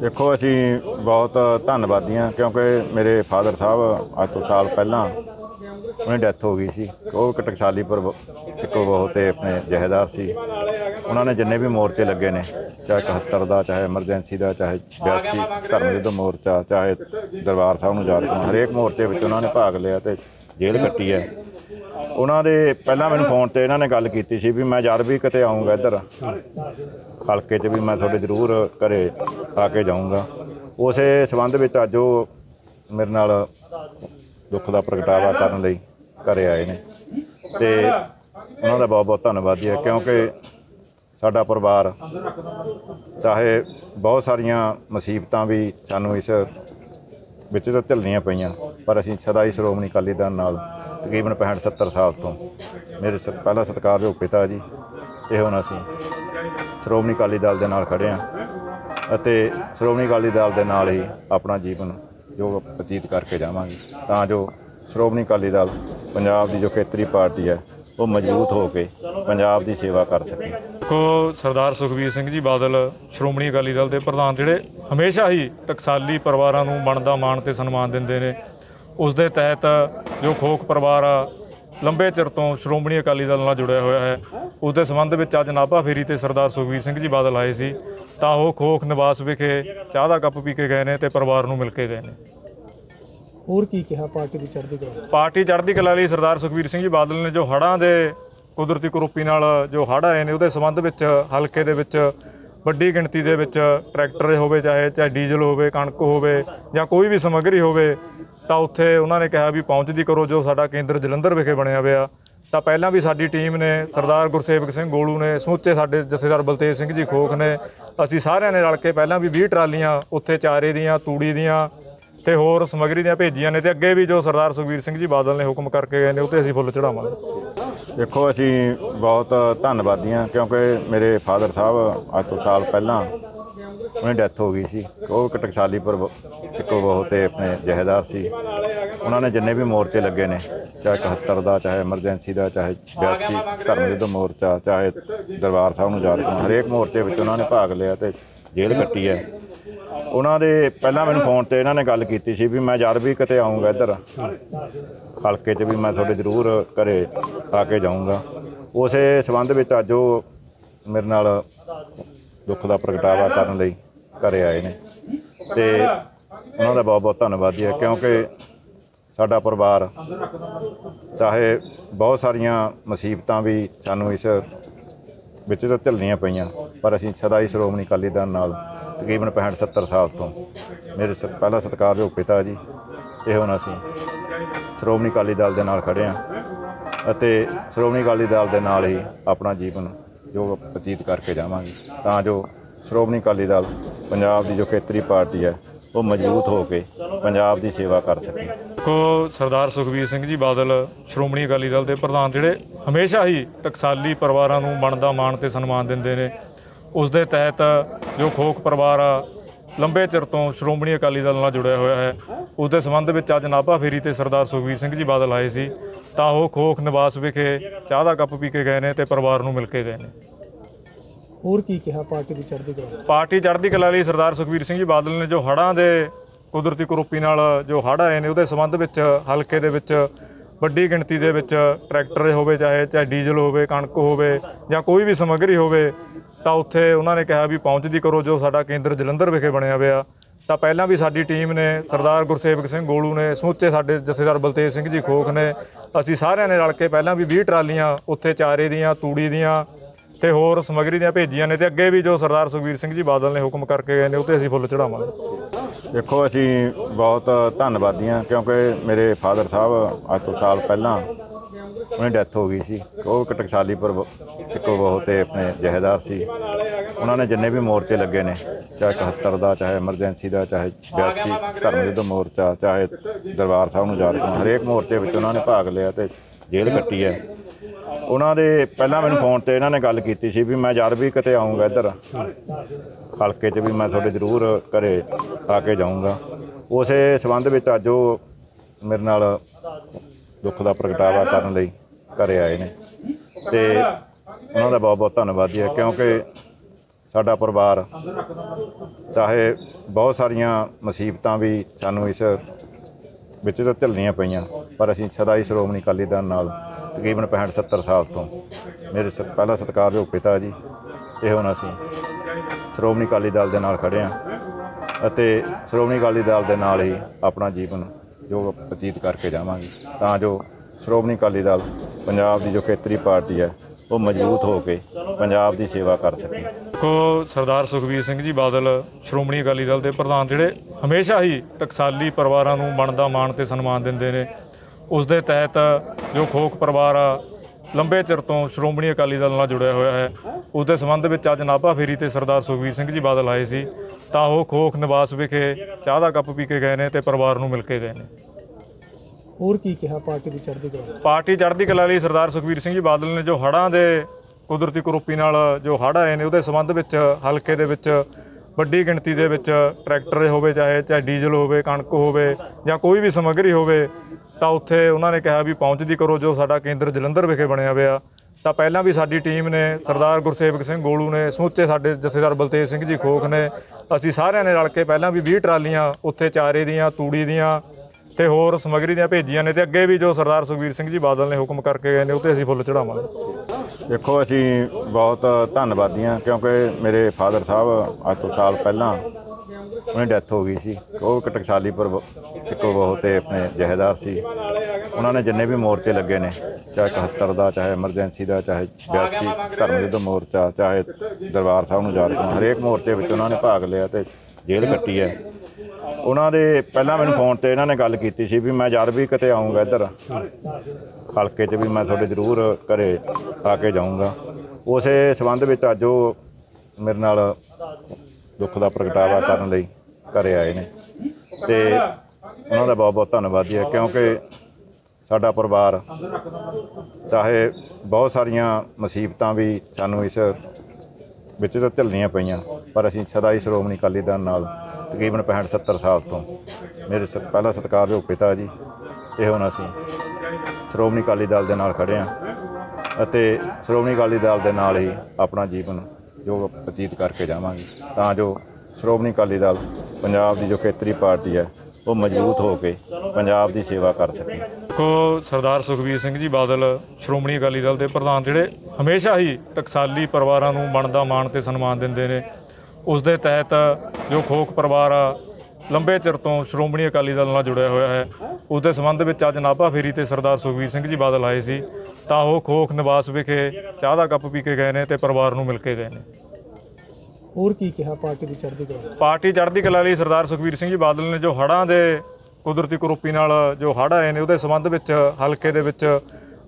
ਦੇਖੋ, ਅਸੀਂ ਬਹੁਤ ਧੰਨਵਾਦੀ ਹਾਂ ਕਿਉਂਕਿ ਮੇਰੇ ਫਾਦਰ ਸਾਹਿਬ ਅੱਜ ਤੋਂ ਸਾਲ ਪਹਿਲਾਂ ਉਹਨਾਂ ਦੀ ਡੈਥ ਹੋ ਗਈ ਸੀ। ਉਹ ਇੱਕ ਟਕਸਾਲੀਪੁਰ ਬ- ਇੱਕ ਬਹੁਤ ਤੇ ਆਪਣੇ ਜਹੇਦਾਰ ਸੀ। ਉਹਨਾਂ ਨੇ ਜਿੰਨੇ ਵੀ ਮੋਰਚੇ ਲੱਗੇ ਨੇ, ਚਾਹੇ 71 ਦਾ, ਚਾਹੇ ਐਮਰਜੈਂਸੀ ਦਾ, ਚਾਹੇ 82 ਧਰਮ ਯੁੱਧ ਮੋਰਚਾ, ਚਾਹੇ ਦਰਬਾਰ ਸਾਹਿਬ ਨੂੰ ਜਾ ਕੇ ਹਰੇਕ ਮੋਰਚੇ ਵਿੱਚ ਉਹਨਾਂ ਨੇ ਭਾਗ ਲਿਆ ਤੇ ਜੇਲ੍ਹ ਕੱਟੀ ਹੈ। ਉਹਨਾਂ ਦੇ ਪਹਿਲਾਂ ਮੈਨੂੰ ਫੋਨ ਤੇ ਇਹਨਾਂ ਨੇ ਗੱਲ ਕੀਤੀ ਸੀ ਵੀ ਮੈਂ ਜਦ ਵੀ ਕਿਤੇ ਆਉਂਗਾ ਇੱਧਰ। ਹਲਕੇ 'ਚ ਵੀ ਮੈਂ ਤੁਹਾਡੇ ਜ਼ਰੂਰ ਘਰੇ ਆ ਕੇ ਜਾਊਂਗਾ। ਉਸੇ ਸਬੰਧ ਵਿੱਚ ਅੱਜ ਉਹ ਮੇਰੇ ਨਾਲ ਦੁੱਖ ਦਾ ਪ੍ਰਗਟਾਵਾ ਕਰਨ ਲਈ ਘਰੇ ਆਏ ਨੇ। ਤੇ ਉਹਨਾਂ ਦਾ ਬਹੁਤ ਬਹੁਤ ਧੰਨਵਾਦੀ ਹੈ ਕਿਉਂਕਿ ਸਾਡਾ ਪਰਿਵਾਰ ਚਾਹੇ ਬਹੁਤ ਸਾਰੀਆਂ ਮੁਸੀਬਤਾਂ ਵੀ ਸਾਨੂੰ ਇਸ ਵਿੱਚ ਤਾਂ ਝੱਲਣੀਆਂ ਪਈਆਂ, ਪਰ ਅਸੀਂ ਸਦਾ ਹੀ ਸ਼੍ਰੋਮਣੀ ਅਕਾਲੀ ਦਲ ਨਾਲ ਤਕਰੀਬਨ 65 70 ਸਾਲ ਤੋਂ ਮੇਰੇ ਸ- ਪਹਿਲਾ ਸਤਿਕਾਰਯੋਗ ਪਿਤਾ ਜੀ, ਇਹ ਹੁਣ ਅਸੀਂ ਸ਼੍ਰੋਮਣੀ ਅਕਾਲੀ ਦਲ ਦੇ ਨਾਲ ਖੜੇ ਹਾਂ ਅਤੇ ਸ਼੍ਰੋਮਣੀ ਅਕਾਲੀ ਦਲ ਦੇ ਨਾਲ ਹੀ ਆਪਣਾ ਜੀਵਨ ਜੋ ਬਤੀਤ ਕਰਕੇ ਜਾਵਾਂਗੇ। ਤਾਂ ਜੋ ਸ਼੍ਰੋਮਣੀ ਅਕਾਲੀ ਦਲ ਪੰਜਾਬ ਦੀ ਜੋ ਖੇਤਰੀ ਪਾਰਟੀ ਹੈ ਉਹ ਮਜ਼ਬੂਤ ਹੋ ਕੇ ਪੰਜਾਬ ਦੀ ਸੇਵਾ ਕਰ ਸਕੇ ਕੋ ਸਰਦਾਰ ਸੁਖਬੀਰ ਸਿੰਘ ਜੀ ਬਾਦਲ, ਸ਼੍ਰੋਮਣੀ ਅਕਾਲੀ ਦਲ ਦੇ ਪ੍ਰਧਾਨ ਜਿਹੜੇ ਹਮੇਸ਼ਾ ਹੀ ਟਕਸਾਲੀ ਪਰਿਵਾਰਾਂ ਨੂੰ ਬਣਦਾ, ਮਾਣ ਤੇ ਸਨਮਾਨ ਦਿੰਦੇ ਨੇ। ਉਸ ਦੇ ਤਹਿਤ ਜੋ ਖੋਖ ਪਰਿਵਾਰ ਆ, ਲੰਬੇ ਚਿਰ ਤੋਂ ਸ਼੍ਰੋਮਣੀ ਅਕਾਲੀ ਦਲ ਨਾਲ ਜੁੜਿਆ ਹੋਇਆ ਹੈ। ਉਸ ਦੇ ਸੰਬੰਧ ਵਿੱਚ ਅੱਜ ਨਾਭਾ ਫੇਰੀ ਤੇ ਸਰਦਾਰ ਸੁਖਬੀਰ ਸਿੰਘ ਜੀ ਬਾਦਲ ਆਏ ਸੀ। ਤਾਂ ਉਹ ਖੋਖ ਨਿਵਾਸ ਵਿਖੇ ਚਾਹ ਦਾ ਕੱਪ ਪੀ ਕੇ ਗਏ ਨੇ ਤੇ ਪਰਿਵਾਰ ਨੂੰ ਮਿਲ ਕੇ ਗਏ ਨੇ। ਹੋਰ ਕੀ ਕਿਹਾ ਪਾਰਟੀ ਦੀ ਚੜ੍ਹਦੀ ਕਲਾ ਪਾਰਟੀ ਚੜ੍ਹਦੀ ਕਲਾ ਲਈ ਸਰਦਾਰ ਸੁਖਬੀਰ ਸਿੰਘ ਜੀ ਬਾਦਲ ਨੇ ਜੋ ਹੜ੍ਹਾਂ ਦੇ ਕੁਦਰਤੀ ਕਰੋਪੀ ਨਾਲ ਜੋ ਹੜ੍ਹ ਆਏ ਨੇ, ਉਹਦੇ ਸੰਬੰਧ ਵਿੱਚ ਹਲਕੇ ਦੇ ਵਿੱਚ ਵੱਡੀ ਗਿਣਤੀ ਦੇ ਵਿੱਚ ਟਰੈਕਟਰ ਹੋਵੇ, ਚਾਹੇ ਚਾਹੇ ਡੀਜ਼ਲ ਹੋਵੇ, ਕਣਕ ਹੋਵੇ ਜਾਂ ਕੋਈ ਵੀ ਸਮੱਗਰੀ ਹੋਵੇ, ਤਾਂ ਉੱਥੇ ਉਹਨਾਂ ਨੇ ਕਿਹਾ ਵੀ ਪਹੁੰਚਦੀ ਕਰੋ, ਜੋ ਸਾਡਾ ਕੇਂਦਰ ਜਲੰਧਰ ਵਿਖੇ ਬਣਿਆ ਹੋਇਆ। ਤਾਂ ਪਹਿਲਾਂ ਵੀ ਸਾਡੀ ਟੀਮ ਨੇ, ਸਰਦਾਰ ਗੁਰਸੇਵਕ ਸਿੰਘ ਗੋਲੂ ਨੇ, ਸਮੁੱਚੇ ਸਾਡੇ ਜਥੇਦਾਰ ਬਲਤੇਜ ਸਿੰਘ ਜੀ ਖੋਖ ਨੇ, ਅਸੀਂ ਸਾਰਿਆਂ ਨੇ ਰਲ ਕੇ ਪਹਿਲਾਂ ਵੀ 20 ਟਰਾਲੀਆਂ ਉੱਥੇ ਚਾਰੇ ਦੀਆਂ, ਤੂੜੀ ਦੀਆਂ ਤੇ ਹੋਰ ਸਮੱਗਰੀ ਦੀਆਂ ਭੇਜੀਆਂ ਨੇ ਤੇ ਅੱਗੇ ਵੀ ਜੋ ਸਰਦਾਰ ਸੁਖਬੀਰ ਸਿੰਘ ਜੀ ਬਾਦਲ ਨੇ ਹੁਕਮ ਕਰਕੇ ਗਏ ਨੇ, ਉਹ ਤੇ ਅਸੀਂ ਫੁੱਲ ਚੜਾਵਾਂਗੇ ਦੇਖੋ, ਅਸੀਂ ਬਹੁਤ ਧੰਨਵਾਦੀ ਹਾਂ, ਕਿਉਂਕਿ ਮੇਰੇ ਫਾਦਰ ਸਾਹਿਬ ਅੱਜ ਤੋਂ ਸਾਲ ਪਹਿਲਾਂ ਉਹਨਾਂ ਦੀ ਡੈਥ ਹੋ ਗਈ ਸੀ। ਉਹ ਇੱਕ ਟਕਸਾਲੀਪੁਰ ਬ- ਇੱਕ ਬਹੁਤ ਆਪਣੇ ਜਹੇਦਾਰ ਸੀ। ਉਹਨਾਂ ਨੇ ਜਿੰਨੇ ਵੀ ਮੋਰਚੇ ਲੱਗੇ ਨੇ, ਚਾਹੇ 71 ਦਾ, ਚਾਹੇ ਐਮਰਜੈਂਸੀ ਦਾ, ਚਾਹੇ 82 ਧਰਮ ਯੁੱਧ ਮੋਰਚਾ, ਚਾਹੇ ਦਰਬਾਰ ਸਾਹਿਬ ਨੂੰ ਜਾ ਕੇ ਹਰੇਕ ਮੋਰਚੇ ਵਿੱਚ ਉਹਨਾਂ ਨੇ ਭਾਗ ਲਿਆ ਤੇ ਜੇਲ੍ਹ ਕੱਟੀ ਹੈ। ਉਹਨਾਂ ਦੇ ਪਹਿਲਾਂ ਮੈਨੂੰ ਫੋਨ ਤੇ ਇਹਨਾਂ ਨੇ ਗੱਲ ਕੀਤੀ ਸੀ ਵੀ ਮੈਂ ਜਦ ਵੀ ਕਿਤੇ ਆਉਂਗਾ ਇੱਧਰ। ਹਲਕੇ 'ਚ ਵੀ ਮੈਂ ਤੁਹਾਡੇ ਜ਼ਰੂਰ ਘਰੇ ਆ ਕੇ ਜਾਊਂਗਾ। ਉਸੇ ਸਬੰਧ ਵਿੱਚ ਅੱਜ ਉਹ ਮੇਰੇ ਨਾਲ ਦੁੱਖ ਦਾ ਪ੍ਰਗਟਾਵਾ ਕਰਨ ਲਈ ਘਰੇ ਆਏ ਨੇ। ਤੇ ਉਹਨਾਂ ਦਾ ਬਹੁਤ ਬਹੁਤ ਧੰਨਵਾਦੀ ਹੈ ਕਿਉਂਕਿ ਸਾਡਾ ਪਰਿਵਾਰ ਚਾਹੇ ਬਹੁਤ ਸਾਰੀਆਂ ਮੁਸੀਬਤਾਂ ਵੀ ਸਾਨੂੰ ਇਸ ਵਿੱਚ ਤਾਂ ਝੱਲਣੀਆਂ ਪਈਆਂ, ਪਰ ਅਸੀਂ ਸਦਾ ਹੀ ਸ਼੍ਰੋਮਣੀ ਅਕਾਲੀ ਦਲ ਨਾਲ ਤਕਰੀਬਨ 65 70 ਸਾਲ ਤੋਂ ਮੇਰੇ ਸ- ਪਹਿਲਾ ਸਤਿਕਾਰਯੋਗ ਪਿਤਾ ਜੀ, ਇਹ ਹੁਣ ਅਸੀਂ ਸ਼੍ਰੋਮਣੀ ਅਕਾਲੀ ਦਲ ਦੇ ਨਾਲ ਖੜੇ ਹਾਂ ਅਤੇ ਸ਼੍ਰੋਮਣੀ ਅਕਾਲੀ ਦਲ ਦੇ ਨਾਲ ਹੀ ਆਪਣਾ ਜੀਵਨ ਜੋ ਬਤੀਤ ਕਰਕੇ ਜਾਵਾਂਗੇ, ਤਾਂ ਜੋ ਸ਼੍ਰੋਮਣੀ ਅਕਾਲੀ ਦਲ ਪੰਜਾਬ ਦੀ ਜੋ ਖੇਤਰੀ ਪਾਰਟੀ ਹੈ ਉਹ ਮਜ਼ਬੂਤ ਹੋ ਕੇ ਪੰਜਾਬ ਦੀ ਸੇਵਾ ਕਰ ਸਕੇ। ਕੋ ਸਰਦਾਰ ਸੁਖਬੀਰ ਸਿੰਘ ਜੀ ਬਾਦਲ, ਸ਼੍ਰੋਮਣੀ ਅਕਾਲੀ ਦਲ ਦੇ ਪ੍ਰਧਾਨ, ਜਿਹੜੇ ਹਮੇਸ਼ਾ ਹੀ ਟਕਸਾਲੀ ਪਰਿਵਾਰਾਂ ਨੂੰ ਬਣਦਾ ਮਾਣ ਤੇ ਸਨਮਾਨ ਦਿੰਦੇ ਨੇ ਉਸ ਦੇ ਤਹਿਤ ਜੋ ਖੋਖ ਪਰਿਵਾਰ ਆ, ਲੰਬੇ ਚਿਰ ਤੋਂ ਸ਼੍ਰੋਮਣੀ ਅਕਾਲੀ ਦਲ ਨਾਲ ਜੁੜਿਆ ਹੋਇਆ ਹੈ ਉਸ ਦੇ ਸੰਬੰਧ ਵਿੱਚ ਅੱਜ ਨਾਭਾ ਫੇਰੀ ਤੇ ਸਰਦਾਰ ਸੁਖਬੀਰ ਸਿੰਘ ਜੀ ਬਾਦਲ ਆਏ ਸੀ, ਤਾਂ ਉਹ ਖੋਖ ਨਿਵਾਸ ਵਿਖੇ ਚਾਹ ਦਾ ਕੱਪ ਪੀ ਕੇ ਗਏ ਨੇ ਤੇ ਪਰਿਵਾਰ ਨੂੰ ਮਿਲ ਕੇ ਗਏ ਨੇ। ਹੋਰ ਕੀ ਕਿਹਾ ਪਾਰਟੀ ਦੀ ਚੜ੍ਹਦੀ ਕਲਾ ਪਾਰਟੀ ਚੜ੍ਹਦੀ ਕਲਾ ਲਈ ਸਰਦਾਰ ਸੁਖਬੀਰ ਸਿੰਘ ਜੀ ਬਾਦਲ ਨੇ ਜੋ ਹੜ੍ਹਾਂ ਦੇ ਕੁਦਰਤੀ ਕਰੋਪੀ ਨਾਲ ਜੋ ਹੜ੍ਹ ਆਏ ਨੇ, ਉਹਦੇ ਸੰਬੰਧ ਵਿੱਚ ਹਲਕੇ ਦੇ ਵਿੱਚ ਵੱਡੀ ਗਿਣਤੀ ਦੇ ਵਿੱਚ ਟਰੈਕਟਰ ਹੋਵੇ, ਚਾਹੇ ਚਾਹੇ ਡੀਜ਼ਲ ਹੋਵੇ, ਕਣਕ ਹੋਵੇ ਜਾਂ ਕੋਈ ਵੀ ਸਮੱਗਰੀ ਹੋਵੇ, ਤਾਂ ਉੱਥੇ ਉਹਨਾਂ ਨੇ ਕਿਹਾ ਵੀ ਪਹੁੰਚਦੀ ਕਰੋ ਜੋ ਸਾਡਾ ਕੇਂਦਰ ਜਲੰਧਰ ਵਿਖੇ ਬਣਿਆ ਹੋਇਆ। ਤਾਂ ਪਹਿਲਾਂ ਵੀ ਸਾਡੀ ਟੀਮ ਨੇ, ਸਰਦਾਰ ਗੁਰਸੇਵਕ ਸਿੰਘ ਗੋਲੂ ਨੇ, ਸਮੁੱਚੇ ਸਾਡੇ ਜਥੇਦਾਰ ਬਲਤੇਜ ਸਿੰਘ ਜੀ ਖੋਖ ਨੇ, ਅਸੀਂ ਸਾਰਿਆਂ ਨੇ ਰਲ ਕੇ ਪਹਿਲਾਂ ਵੀ 20 ਟਰਾਲੀਆਂ ਉੱਥੇ ਚਾਰੇ ਦੀਆਂ, ਤੂੜੀ ਦੀਆਂ ਤੇ ਹੋਰ ਸਮੱਗਰੀ ਦੀਆਂ ਭੇਜੀਆਂ ਨੇ ਤੇ ਅੱਗੇ ਵੀ ਜੋ ਸਰਦਾਰ ਸੁਖਬੀਰ ਸਿੰਘ ਜੀ ਬਾਦਲ ਨੇ ਹੁਕਮ ਕਰਕੇ ਗਏ ਨੇ ਉਹ ਤੇ ਅਸੀਂ ਫੁੱਲ ਚੜਾਵਾਂਗੇ ਦੇਖੋ, ਅਸੀਂ ਬਹੁਤ ਧੰਨਵਾਦੀ ਹਾਂ, ਕਿਉਂਕਿ ਮੇਰੇ ਫਾਦਰ ਸਾਹਿਬ ਅੱਜ ਤੋਂ ਸਾਲ ਪਹਿਲਾਂ ਉਹਨਾਂ ਡੈਥ ਹੋ ਗਈ ਸੀ। ਉਹ ਇੱਕ ਟਕਸਾਲੀਪੁਰ ਬ- ਇੱਕ ਬਹੁਤ ਤੇ ਆਪਣੇ ਜਹੇਦਾਰ ਸੀ। ਉਹਨਾਂ ਨੇ ਜਿੰਨੇ ਵੀ ਮੋਰਚੇ ਲੱਗੇ ਨੇ, ਚਾਹੇ 71 ਦਾ, ਚਾਹੇ ਐਮਰਜੈਂਸੀ ਦਾ, ਚਾਹੇ 82 ਧਰਮ ਯੁੱਧ ਮੋਰਚਾ, ਚਾਹੇ ਦਰਬਾਰ ਸਾਹਿਬ ਨੂੰ ਜਾ ਕੇ ਹਰੇਕ ਮੋਰਚੇ ਵਿੱਚ ਉਹਨਾਂ ਨੇ ਭਾਗ ਲਿਆ ਤੇ ਜੇਲ੍ਹ ਕੱਟੀ ਹੈ। ਉਹਨਾਂ ਦੇ ਪਹਿਲਾਂ ਮੈਨੂੰ ਫੋਨ ਤੇ ਇਹਨਾਂ ਨੇ ਗੱਲ ਕੀਤੀ ਸੀ ਵੀ ਮੈਂ ਜਦ ਵੀ ਕਿਤੇ ਆਉਂਗਾ ਇੱਧਰ। ਹਲਕੇ 'ਚ ਵੀ ਮੈਂ ਤੁਹਾਡੇ ਜ਼ਰੂਰ ਘਰੇ ਆ ਕੇ ਜਾਊਂਗਾ। ਉਸੇ ਸਬੰਧ ਵਿੱਚ ਅੱਜ ਉਹ ਮੇਰੇ ਨਾਲ ਦੁੱਖ ਦਾ ਪ੍ਰਗਟਾਵਾ ਕਰਨ ਲਈ ਘਰੇ ਆਏ ਨੇ। ਤੇ ਉਹਨਾਂ ਦਾ ਬਹੁਤ ਬਹੁਤ ਧੰਨਵਾਦੀ ਹੈ ਕਿਉਂਕਿ ਸਾਡਾ ਪਰਿਵਾਰ ਚਾਹੇ ਬਹੁਤ ਸਾਰੀਆਂ ਮੁਸੀਬਤਾਂ ਵੀ ਸਾਨੂੰ ਇਸ ਵਿੱਚ ਤਾਂ ਝੱਲਣੀਆਂ ਪਈਆਂ, ਪਰ ਅਸੀਂ ਸਦਾ ਹੀ ਸ਼੍ਰੋਮਣੀ ਅਕਾਲੀ ਦਲ ਨਾਲ ਤਕਰੀਬਨ 65 70 ਸਾਲ ਤੋਂ ਮੇਰੇ ਸ- ਪਹਿਲਾ ਸਤਿਕਾਰਯੋਗ ਪਿਤਾ ਜੀ, ਇਹ ਹੁਣ ਅਸੀਂ ਸ਼੍ਰੋਮਣੀ ਅਕਾਲੀ ਦਲ ਦੇ ਨਾਲ ਖੜੇ ਹਾਂ ਅਤੇ ਸ਼੍ਰੋਮਣੀ ਅਕਾਲੀ ਦਲ ਦੇ ਨਾਲ ਹੀ ਆਪਣਾ ਜੀਵਨ ਜੋ ਬਤੀਤ ਕਰਕੇ ਜਾਵਾਂਗੇ। ਤਾਂ ਜੋ ਸ਼੍ਰੋਮਣੀ ਅਕਾਲੀ ਦਲ ਪੰਜਾਬ ਦੀ ਜੋ ਖੇਤਰੀ ਪਾਰਟੀ ਹੈ, ਉਹ ਮਜ਼ਬੂਤ ਹੋ ਕੇ ਪੰਜਾਬ ਦੀ ਸੇਵਾ ਕਰ ਸਕੇ। ਕੋ ਸਰਦਾਰ ਸੁਖਬੀਰ ਸਿੰਘ ਜੀ ਬਾਦਲ ਸ਼੍ਰੋਮਣੀ ਅਕਾਲੀ ਦਲ ਦੇ ਪ੍ਰਧਾਨ ਜਿਹੜੇ ਹਮੇਸ਼ਾ ਹੀ ਟਕਸਾਲੀ ਪਰਿਵਾਰਾਂ ਨੂੰ ਬਣਦਾ ਮਾਣ ਤੇ ਸਨਮਾਨ ਦਿੰਦੇ ਨੇ। ਉਸ ਦੇ ਤਹਿਤ ਜੋ ਖੋਖ ਪਰਿਵਾਰ ਆ ਲੰਬੇ ਚਿਰ ਤੋਂ ਸ਼੍ਰੋਮਣੀ ਅਕਾਲੀ ਦਲ ਨਾਲ ਜੁੜਿਆ ਹੋਇਆ ਹੈ। ਉਸ ਦੇ ਸੰਬੰਧ ਵਿੱਚ ਅੱਜ ਨਾਭਾ ਫੇਰੀ ਤੇ ਸਰਦਾਰ ਸੁਖਬੀਰ ਸਿੰਘ ਜੀ ਬਾਦਲ ਆਏ ਸੀ। ਤਾਂ ਉਹ ਖੋਖ ਨਿਵਾਸ ਵਿਖੇ ਚਾਹ ਦਾ ਕੱਪ ਪੀ ਕੇ ਗਏ ਨੇ ਤੇ ਪਰਿਵਾਰ ਨੂੰ ਮਿਲ ਕੇ ਗਏ ਨੇ। ਹੋਰ ਕੀ ਕਿਹਾ ਪਾਰਟੀ ਦੀ ਚੜ੍ਹਦੀ ਕਲਾ? ਪਾਰਟੀ ਚੜ੍ਹਦੀ ਕਲਾ ਲਈ ਸਰਦਾਰ ਸੁਖਬੀਰ ਸਿੰਘ ਜੀ ਬਾਦਲ ਨੇ ਜੋ ਹੜ੍ਹਾਂ ਦੇ ਕੁਦਰਤੀ ਕਰੋਪੀ ਨਾਲ ਜੋ ਹੜ੍ਹ ਆਏ ਨੇ, ਉਹਦੇ ਸੰਬੰਧ ਵਿੱਚ ਹਲਕੇ ਦੇ ਵਿੱਚ ਵੱਡੀ ਗਿਣਤੀ ਦੇ ਵਿੱਚ ਟਰੈਕਟਰ ਹੋਵੇ, ਚਾਹੇ ਚਾਹੇ ਡੀਜ਼ਲ ਹੋਵੇ, ਕਣਕ ਹੋਵੇ ਜਾਂ ਕੋਈ ਵੀ ਸਮੱਗਰੀ ਹੋਵੇ, ਤਾਂ ਉੱਥੇ ਉਹਨਾਂ ਨੇ ਕਿਹਾ ਵੀ ਪਹੁੰਚਦੀ ਕਰੋ, ਜੋ ਸਾਡਾ ਕੇਂਦਰ ਜਲੰਧਰ ਵਿਖੇ ਬਣਿਆ ਹੋਇਆ। ਤਾਂ ਪਹਿਲਾਂ ਵੀ ਸਾਡੀ ਟੀਮ ਨੇ, ਸਰਦਾਰ ਗੁਰਸੇਵਕ ਸਿੰਘ ਗੋਲੂ ਨੇ, ਸਮੁੱਚੇ ਸਾਡੇ ਜਥੇਦਾਰ ਬਲਤੇਜ ਸਿੰਘ ਜੀ ਖੋਖ ਨੇ, ਅਸੀਂ ਸਾਰਿਆਂ ਨੇ ਰਲ ਕੇ ਪਹਿਲਾਂ ਵੀ 20 ਟਰਾਲੀਆਂ ਉੱਥੇ ਚਾਰੇ ਦੀਆਂ, ਤੂੜੀ ਦੀਆਂ ਤੇ ਹੋਰ ਸਮੱਗਰੀ ਦੀਆਂ ਭੇਜੀਆਂ ਨੇ ਤੇ ਅੱਗੇ ਵੀ ਜੋ ਸਰਦਾਰ ਸੁਖਬੀਰ ਸਿੰਘ ਜੀ ਬਾਦਲ ਨੇ ਹੁਕਮ ਕਰਕੇ ਗਏ ਨੇ ਉਹ ਤੇ ਅਸੀਂ ਫੁੱਲ ਚੜਾਵਾਂਗੇ ਦੇਖੋ, ਅਸੀਂ ਬਹੁਤ ਧੰਨਵਾਦੀ ਹਾਂ ਕਿਉਂਕਿ ਮੇਰੇ ਫਾਦਰ ਸਾਹਿਬ ਅੱਜ ਤੋਂ ਸਾਲ ਪਹਿਲਾਂ ਉਹਨੇ ਡੈਥ ਹੋ ਗਈ ਸੀ। ਉਹ ਇੱਕ ਟਕਸਾਲੀਪੁਰ ਇੱਕ ਉਹ ਤੇ ਆਪਣੇ ਜਹੇਦਾਰ ਸੀ। ਉਹਨਾਂ ਨੇ ਜਿੰਨੇ ਵੀ ਮੋਰਚੇ ਲੱਗੇ ਨੇ, ਚਾਹੇ 71 ਦਾ, ਚਾਹੇ ਐਮਰਜੈਂਸੀ ਦਾ, ਚਾਹੇ 82 ਧਰਮ ਯੁੱਧ ਮੋਰਚਾ, ਚਾਹੇ ਦਰਬਾਰ ਸਾਹਿਬ ਨੂੰ ਯਾਦ ਕਰਨਾ ਹਰੇਕ ਮੋਰਚੇ ਵਿੱਚ ਉਹਨਾਂ ਨੇ ਭਾਗ ਲਿਆ ਤੇ ਜੇਲ੍ਹ ਕੱਟੀ ਹੈ। ਉਹਨਾਂ ਦੇ ਪਹਿਲਾਂ ਮੈਨੂੰ ਫੋਨ ਤੇ ਇਹਨਾਂ ਨੇ ਗੱਲ ਕੀਤੀ ਸੀ ਵੀ ਮੈਂ ਜਦ ਵੀ ਕਿਤੇ ਆਉਂਗਾ ਇੱਧਰ, ਹਲਕੇ 'ਚ ਵੀ ਮੈਂ ਤੁਹਾਡੇ ਜ਼ਰੂਰ ਘਰੇ ਆ ਕੇ ਜਾਊਂਗਾ। ਉਸੇ ਸਬੰਧ ਵਿੱਚ ਅੱਜ ਉਹ ਮੇਰੇ ਨਾਲ ਦੁੱਖ ਦਾ ਪ੍ਰਗਟਾਵਾ ਕਰਨ ਲਈ ਘਰੇ ਆਏ ਨੇ। ਤੇ ਉਹਨਾਂ ਦਾ ਬਹੁਤ ਬਹੁਤ ਧੰਨਵਾਦੀ ਹੈ ਕਿਉਂਕਿ ਸਾਡਾ ਪਰਿਵਾਰ ਚਾਹੇ ਬਹੁਤ ਸਾਰੀਆਂ ਮੁਸੀਬਤਾਂ ਵੀ ਸਾਨੂੰ ਇਸ ਵਿੱਚ ਤਾਂ ਝੱਲਣੀਆਂ ਪਈਆਂ। ਪਰ ਅਸੀਂ ਸਦਾ ਹੀ ਸ਼੍ਰੋਮਣੀ ਅਕਾਲੀ ਦਲ ਨਾਲ ਤਕਰੀਬਨ 65 70 ਸਾਲ ਤੋਂ ਮੇਰੇ ਸ- ਪਹਿਲਾ ਸਤਿਕਾਰਯੋਗ ਪਿਤਾ ਜੀ, ਇਹ ਹੁਣ ਅਸੀਂ ਸ਼੍ਰੋਮਣੀ ਅਕਾਲੀ ਦਲ ਦੇ ਨਾਲ ਖੜੇ ਹਾਂ ਅਤੇ ਸ਼੍ਰੋਮਣੀ ਅਕਾਲੀ ਦਲ ਦੇ ਨਾਲ ਹੀ ਆਪਣਾ ਜੀਵਨ ਜੋ ਬਤੀਤ ਕਰਕੇ ਜਾਵਾਂਗੇ। ਤਾਂ ਜੋ ਸ਼੍ਰੋਮਣੀ ਅਕਾਲੀ ਦਲ ਪੰਜਾਬ ਦੀ ਜੋ ਖੇਤਰੀ ਪਾਰਟੀ ਹੈ, ਉਹ ਮਜ਼ਬੂਤ ਹੋ ਕੇ ਪੰਜਾਬ ਦੀ ਸੇਵਾ ਕਰ ਸਕੇ। ਕੋ ਸਰਦਾਰ ਸੁਖਬੀਰ ਸਿੰਘ ਜੀ ਬਾਦਲ ਸ਼੍ਰੋਮਣੀ ਅਕਾਲੀ ਦਲ ਦੇ ਪ੍ਰਧਾਨ, ਜਿਹੜੇ ਹਮੇਸ਼ਾ ਹੀ ਟਕਸਾਲੀ ਪਰਿਵਾਰਾਂ ਨੂੰ ਬਣਦਾ ਮਾਣ ਤੇ ਸਨਮਾਨ ਦਿੰਦੇ ਨੇ ਉਸ ਦੇ ਤਹਿਤ ਜੋ ਖੋਖ ਪਰਿਵਾਰ ਆ ਲੰਬੇ ਚਿਰ ਤੋਂ ਸ਼੍ਰੋਮਣੀ ਅਕਾਲੀ ਦਲ ਨਾਲ ਜੁੜਿਆ ਹੋਇਆ ਹੈ ਉਸ ਦੇ ਸੰਬੰਧ ਵਿੱਚ ਅੱਜ ਨਾਭਾ ਫੇਰੀ ਤੇ ਸਰਦਾਰ ਸੁਖਬੀਰ ਸਿੰਘ ਜੀ ਬਾਦਲ ਆਏ ਸੀ ਤਾਂ ਉਹ ਖੋਖ ਨਿਵਾਸ ਵਿਖੇ ਚਾਹ ਦਾ ਕੱਪ ਪੀ ਕੇ ਗਏ ਨੇ ਤੇ ਪਰਿਵਾਰ ਨੂੰ ਮਿਲ ਕੇ ਗਏ ਨੇ। ਹੋਰ ਕੀ ਕਿਹਾ ਪਾਰਟੀ ਦੀ ਚੜ੍ਹਦੀ ਕਲਾ? ਪਾਰਟੀ ਚੜ੍ਹਦੀ ਕਲਾ ਲਈ ਸਰਦਾਰ ਸੁਖਬੀਰ ਸਿੰਘ ਜੀ ਬਾਦਲ ਨੇ ਜੋ ਹੜ੍ਹਾਂ ਦੇ ਕੁਦਰਤੀ ਕਰੋਪੀ ਨਾਲ ਜੋ ਹੜ੍ਹ ਆਏ ਨੇ ਉਹਦੇ ਸੰਬੰਧ ਵਿੱਚ ਹਲਕੇ ਦੇ ਵਿੱਚ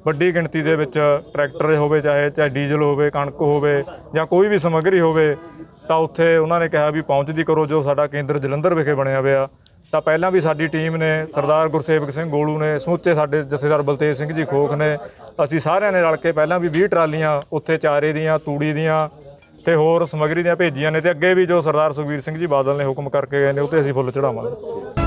ਵੱਡੀ ਗਿਣਤੀ ਦੇ ਵਿੱਚ ਟਰੈਕਟਰ ਹੋਵੇ, ਚਾਹੇ ਚਾਹੇ ਡੀਜ਼ਲ ਹੋਵੇ, ਕਣਕ ਹੋਵੇ ਜਾਂ ਕੋਈ ਵੀ ਸਮੱਗਰੀ ਹੋਵੇ, ਤਾਂ ਉੱਥੇ ਉਹਨਾਂ ਨੇ ਕਿਹਾ ਵੀ ਪਹੁੰਚਦੀ ਕਰੋ, ਜੋ ਸਾਡਾ ਕੇਂਦਰ ਜਲੰਧਰ ਵਿਖੇ ਬਣਿਆ ਹੋਇਆ। ਤਾਂ ਪਹਿਲਾਂ ਵੀ ਸਾਡੀ ਟੀਮ ਨੇ, ਸਰਦਾਰ ਗੁਰਸੇਵਕ ਸਿੰਘ ਗੋਲੂ ਨੇ, ਸਮੁੱਚੇ ਸਾਡੇ ਜਥੇਦਾਰ ਬਲਤੇਜ ਸਿੰਘ ਜੀ ਖੋਖ ਨੇ, ਅਸੀਂ ਸਾਰਿਆਂ ਨੇ ਰਲ ਕੇ ਪਹਿਲਾਂ ਵੀ 20 ਟਰਾਲੀਆਂ ਉੱਥੇ ਚਾਰੇ ਦੀਆਂ, ਤੂੜੀ ਦੀਆਂ ਤੇ ਹੋਰ ਸਮੱਗਰੀ ਦੀਆਂ ਭੇਜੀਆਂ ਨੇ ਤੇ ਅੱਗੇ ਵੀ ਜੋ ਸਰਦਾਰ ਸੁਖਬੀਰ ਸਿੰਘ ਜੀ ਬਾਦਲ ਨੇ ਹੁਕਮ ਕਰਕੇ ਗਏ ਨੇ ਉਹ ਅਸੀਂ ਫੁੱਲ ਚੜਾਵਾਂਗੇ